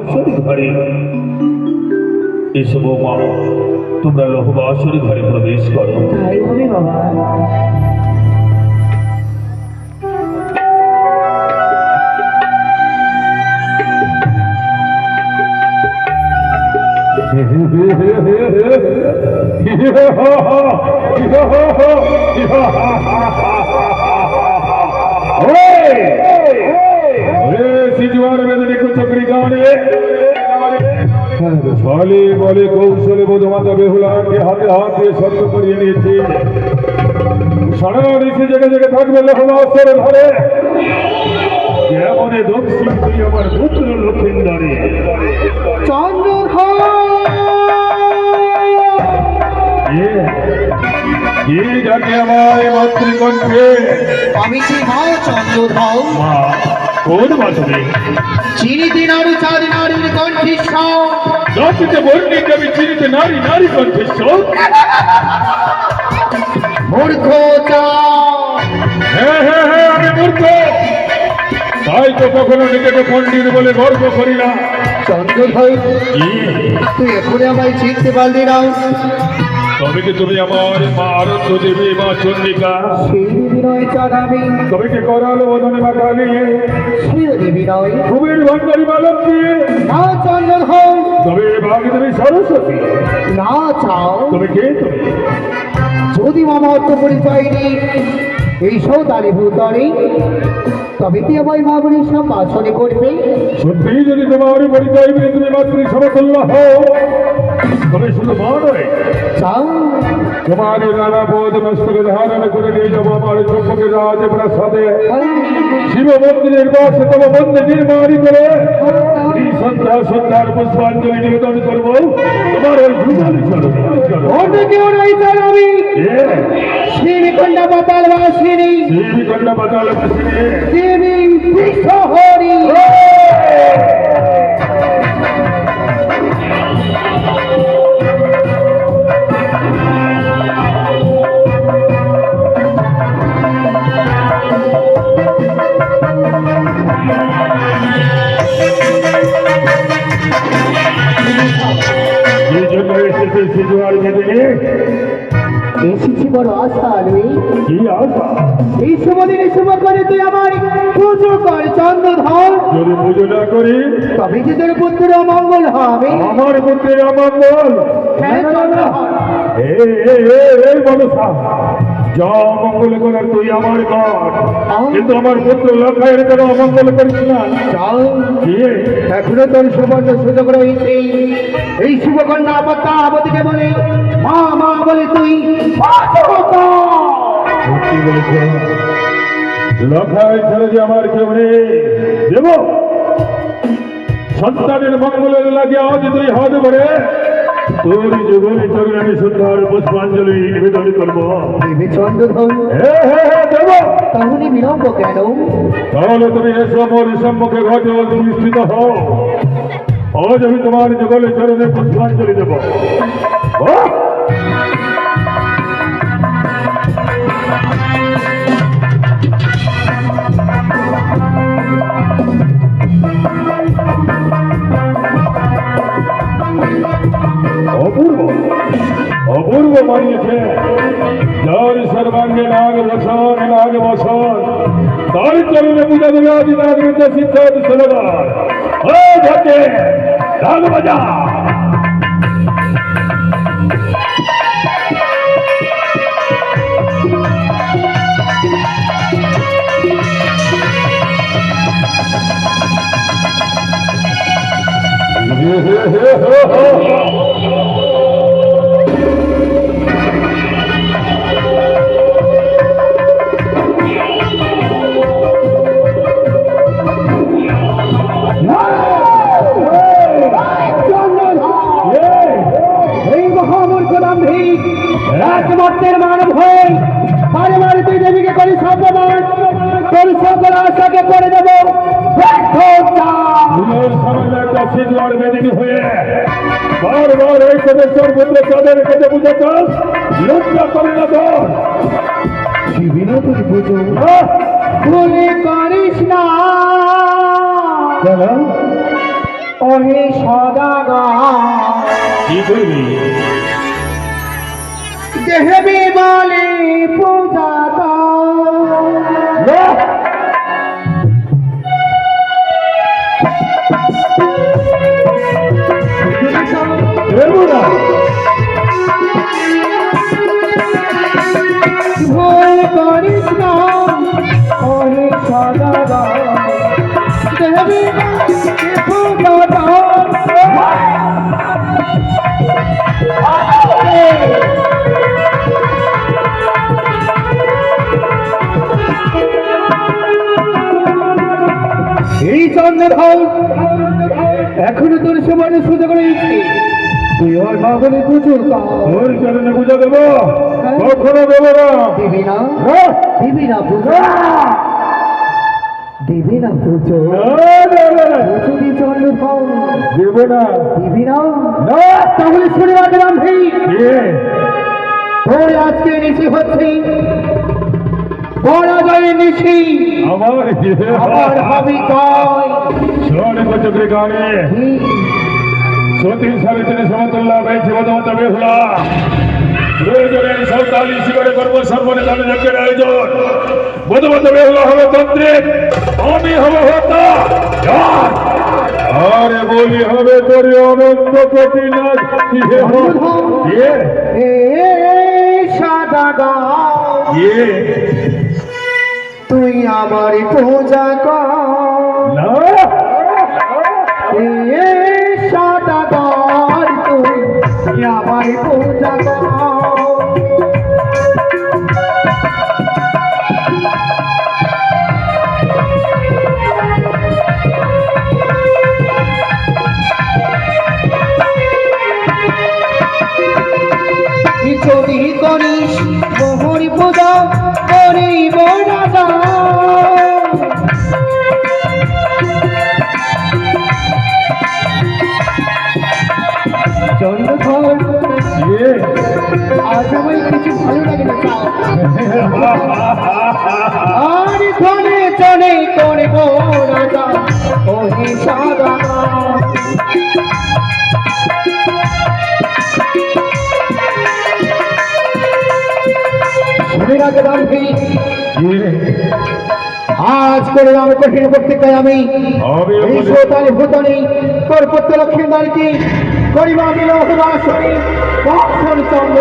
আসরি ঘরে এসব মা তোমরা লোহবা আসরি ঘরে প্রবেশ করো তাই হবে বাবা ছলে বলে কৌশলে বোধমাতা বেহুলাকে হাতে হাত দিয়ে সত্য করিয়ে নিয়েছি। সারা ঋষি জেগে জেগে থাকবে লহমাসের ঘরে। যেমন দক্ষিণ তুই আমার পুত্র লক্ষিন্দরে? কি ডাকে আমায় মাতৃকণ্ঠে। আমি মা চন্দ্রধর মা কোন মাধ্যমে চিনিতে নারু চাঁদ নারীর কণ্ঠেশ্বর জাতিতে বর্ণিত আমি চিনিতে নারী নারী কণ্ঠেশ্ব মূর্খ হ্যাঁ হ্যাঁ হ্যাঁ আমি মূর্খ। তাই তো কখনো নিজেকে পণ্ডিত বলে গর্ব করি না। চন্দ্রধর তুই এখনই আমায় চিনতে পারলি না। তবে কি তুমি আমার মা আনন্দ দেবী মা চন্ডিকা? তবে কি করালো বদনে দেবী নয় কুবের ভান্ডারি মালক দিয়ে না চন্দ্রধর তবে বাঘ দেবী সরস্বতী? না চাও তবে কে তুমি? যদি মামা অর্থ পরিচয় নেই এই সৌতালি ভূতরে তবে তুই আমায় মামনি সব আসনে করবে? সত্যি যদি তোমার পরিচয় তুমি মাতৃ সমতুল্য হও তবে শুধু নয় চাও তোমার নানা বোধ মস্তকে ধারণ করে নিয়ে যাব আমার চম্পকে রাজ প্রাসাদে। শিব মন্দিরের পাশে তব মন্দির নির্মাণ করে সন্ধ্যা সন্ধ্যার পুষ্পাঞ্জলি নিবেদন করব। তোমার ওই ভূমালি চরণে। অন্য কেউ নাই চাল আমি। এ, শ্রীকন্যা পাতাল বাসিনী। শ্রীবিকন্যা পাতাল বাসিনী। দেবী বিশ্বহরি এসেছে বড় আশা কি আশা এই শুভ দিনে শুভ করে তুই আমার পুজো কর চন্দ্রধর। যদি পুজো না করি তবে যে তোর পুত্রের অমঙ্গল হবে? আমার পুত্রের অমঙ্গল। হ্যাঁ চন্দ্রধর। এ এই এ এ মনসা যা অমঙ্গল করার তুই আমার কিন্তু আমার পুত্র লক্ষায়ের কেন অমঙ্গল করিস না? চল এখনও তোর সুবর্ণ সুযোগ রয়েছে এই শুভকন্যা আবতীকে বলে মা মা বলে তুই। লক্ষায় ছেড়ে যে আমার কেউ নেই। দেব সন্তানের মঙ্গলের লাগে আজ তুই হাত ভরে তোর যুগলে চরণে আমি সুন্দর পুষ্পাঞ্জলি নিবেদন করব। দেবে চন্দ্রধর হে হে হে দেব! তাহলে বিলম্ব কেন? তাহলে তুমি এসো মোর সম্মুখে ঘটে অধিষ্ঠিত হও। আজ আমি তোমার যুগলে চরণে পুষ্পাঞ্জলি দেব। ও! চরণে পূজা দেবে আদি নাগরিক সিদ্ধার্থ সরদার ও ঘটে নাগ বাজা আশাকে করে দেব ব্যর্থ চাপ। দুজোর সামনে একটা সিজুয়ার মেদিনী হয়ে। বারবার এই প্রদেশের মধ্যে তাদের কাছে বুঝে চাস। লজ্জা করে না তোর কি বিনোদন বুঝো? আহ! ভুলে করিস না। ওহে সদাগর। কি করবি দেহবি বলে পূজা এই চন্দ্রধর এখনও তোর সমানে সুযোগ রয়েছে তুই ওর পুজোর কাজ ওর চরণে পূজা দেবো। কখনো দেবো না। দিবি না। হ্যাঁ? দিবি না পুজো দিবি না না, যদি চন্দ্রধর দেবো না দিবি না। না। তাহলে শুনে রাখলাম ভাই তোর আজকে নিশি হচ্ছে। পরাজয়ের নিশি। আমার আমার হবি জয়। শোনে কচকরে গানে সতী সাবিত্রী সমতুল্লাহ ভাই শিবদমত বেহুলা। প্রয়োজনে সন্তালি শিবরে করব সর্বনে দানে যজ্ঞের আয়োজন। বধমত বেহুলা হবে তন্ত্রে আমি হব হতা। আরে বলি হবে তোরে অনন্ত কোটি সাদা তুই আমার পূজা কর। শুনে পারবি আজ করে আমি কঠিন চাই আমি। এই সোতালি ভূতানি তোর পুত্র লক্ষ্মী নারীকে করিবা মিল দর্শন চন্দ্র